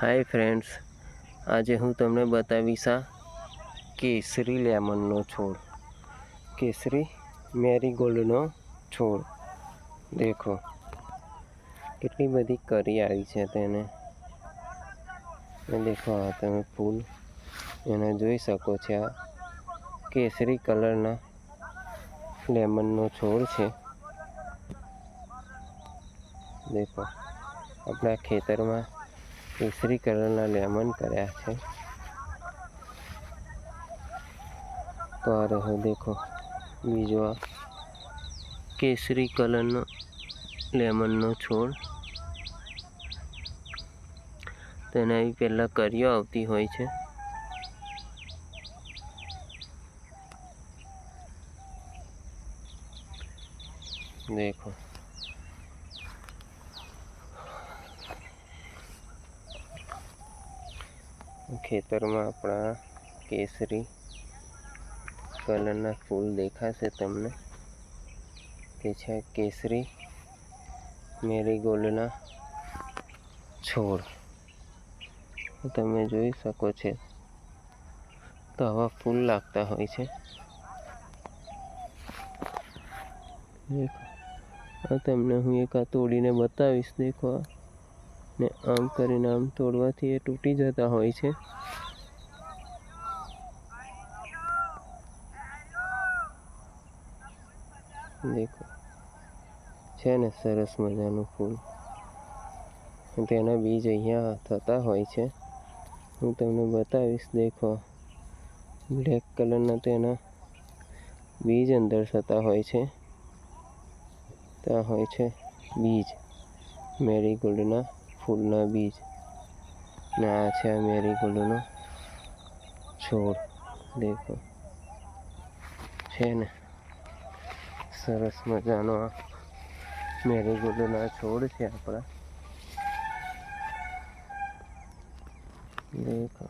Hi friends આજે હું તમને બતાવીશ આ કેસરી લેમનનો છોડ. કેસરી મેરીગોલ્ડનો છોડ. દેખો, કેટલી બધી કરી આવી છે તેને. દેખો આ તમે ફૂલ. એને જોઈ શકો છો આ કેસરી કલરના લેમનનો છોડ છે. દેખો, આપણા ખેતરમાં કેસરી કલરના લેમન કર્યા છે. તો આ રહ્યો દેખો બીજો આ કેસરી કલરનો લેમનનો છોડ. તેના પહેલાં કરીઓ આવતી હોય છે. દેખો. ખેતરમાં આપણા કેસરી કલરના ફૂલ દેખાશે તમને તે છે કેસરી મેરીગોલ્ડના છોડ. તમે જોઈ શકો છો. તો આવા ફૂલ લાગતા હોય છે. તમને હું એક આ તોડીને બતાવીશ, દેખો ને આમ કરીને આમ તોડવાથી એ તૂટી જતા હોય છે. દેખો, છે ને સરસ મજાનું ફૂલ. તેના બીજ અહીંયા થતા હોય છે. હું તમને બતાવીશ, દેખો. બ્લેક કલરના તેના બીજ અંદર થતા હોય છે. ત્યાં હોય છે બીજ. મેરીગોલ્ડના ફૂલના બીજ. ને આ છે આ મેરીગોલ્ડનો છોડ. દેખો. છે ને. સરસ મજાનો આ મેરીગોલ્ડના છોડ છે આપણા. દેખો.